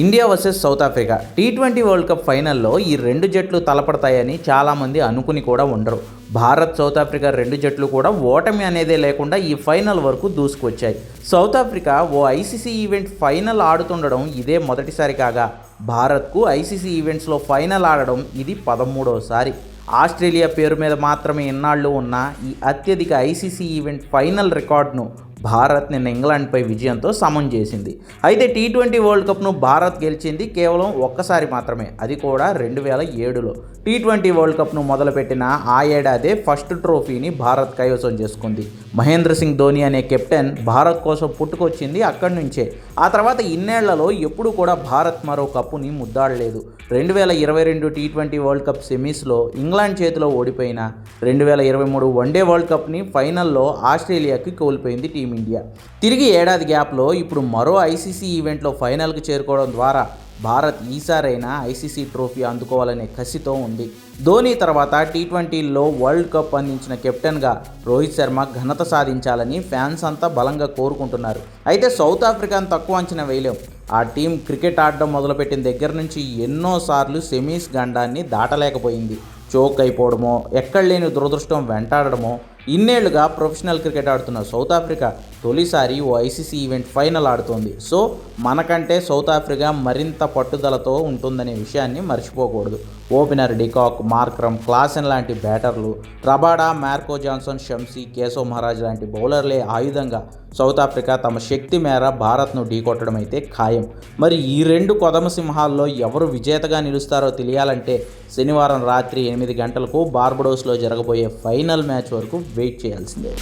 India versus South Africa. T twenty world cup ఫైనల్లో ఈ రెండు జట్లు తలపడతాయని చాలామంది అనుకుని కూడా ఉండరు. భారత్ సౌత్ ఆఫ్రికా రెండు జట్లు కూడా ఓటమి అనేదే లేకుండా ఈ ఫైనల్ వరకు దూసుకొచ్చాయి సౌత్ ఆఫ్రికా ఓ ఐసీసీ ఈవెంట్ ఫైనల్ ఆడుతుండడం ఇదే మొదటిసారి కాగా భారత్కు ఐసీసీ ఈవెంట్స్లో ఫైనల్ ఆడడం ఇది పదమూడవసారి ఆస్ట్రేలియా పేరు మీద మాత్రమే ఇన్నాళ్ళు ఉన్న ఈ అత్యధిక ఐసీసీ ఈవెంట్ ఫైనల్ రికార్డును భారత్ నిన్న ఇంగ్లాండ్పై విజయంతో సమం చేసింది. అయితే టీ ట్వంటీ వరల్డ్ కప్ను భారత్ గెలిచింది కేవలం ఒక్కసారి మాత్రమే. అది కూడా రెండు వేల ఏడులో. టీ ట్వంటీ వరల్డ్ కప్ను మొదలుపెట్టిన ఆ ఏడాదే ఫస్ట్ ట్రోఫీని భారత్ కైవసం చేసుకుంది. మహేంద్ర సింగ్ ధోని అనే కెప్టెన్ భారత్ కోసం పుట్టుకొచ్చింది అక్కడి నుంచే. ఆ తర్వాత ఇన్నేళ్ళలో ఎప్పుడూ కూడా భారత్ మరో కప్పుని ముద్దాడలేదు. రెండు వేల ఇరవై రెండు టీ ట్వంటీ వరల్డ్ కప్ సెమీస్లో ఇంగ్లాండ్ చేతిలో ఓడిపోయిన రెండు వేల ఇరవై మూడు వన్డే వరల్డ్ కప్ని ఫైనల్లో ఆస్ట్రేలియాకి కోల్పోయింది టీమిండియా. తిరిగి ఏడాది గ్యాప్లో ఇప్పుడు మరో ఐసీసీ ఈవెంట్లో ఫైనల్కి చేరుకోవడం ద్వారా భారత్ ఈసారైనా ఐసీసీ ట్రోఫీ అందుకోవాలనే కసితో ఉంది. ధోని తర్వాత టీ ట్వంటీలో వరల్డ్ కప్ అందించిన కెప్టెన్గా రోహిత్ శర్మ ఘనత సాధించాలని ఫ్యాన్స్ అంతా బలంగా కోరుకుంటున్నారు. అయితే సౌత్ ఆఫ్రికాను తక్కువ అంచనా వేయలేం. ఆ టీం క్రికెట్ ఆడడం మొదలుపెట్టిన దగ్గర నుంచి ఎన్నోసార్లు సెమీస్ గండాన్ని దాటలేకపోయింది. చోక్ అయిపోవడమో ఎక్కడ లేని దురదృష్టం వెంటాడడమో ఇన్నేళ్ళుగా ప్రొఫెషనల్ క్రికెట్ ఆడుతున్న సౌత్ ఆఫ్రికా తొలిసారి ఓ ఐసీసీ ఈవెంట్ ఫైనల్ ఆడుతోంది. సో మనకంటే సౌత్ ఆఫ్రికా మరింత పట్టుదలతో ఉంటుందనే విషయాన్ని మర్చిపోకూడదు. ఓపెనర్ డికాక్ మార్క్రమ్ క్లాసెన్ లాంటి బ్యాటర్లు Rabada Marco Jansen Shamsi Keshav Maharaj లాంటి బౌలర్లే ఆయుధంగా సౌత్ ఆఫ్రికా తమ శక్తి మేర భారత్ను ఢీకొట్టడం అయితే ఖాయం. మరి ఈ రెండు కొదమ సింహాల్లో ఎవరు విజేతగా నిలుస్తారో తెలియాలంటే శనివారం రాత్రి ఎనిమిది గంటలకు బార్బడోస్లో జరగబోయే ఫైనల్ మ్యాచ్ వరకు వెయిట్ చేయాల్సిందే.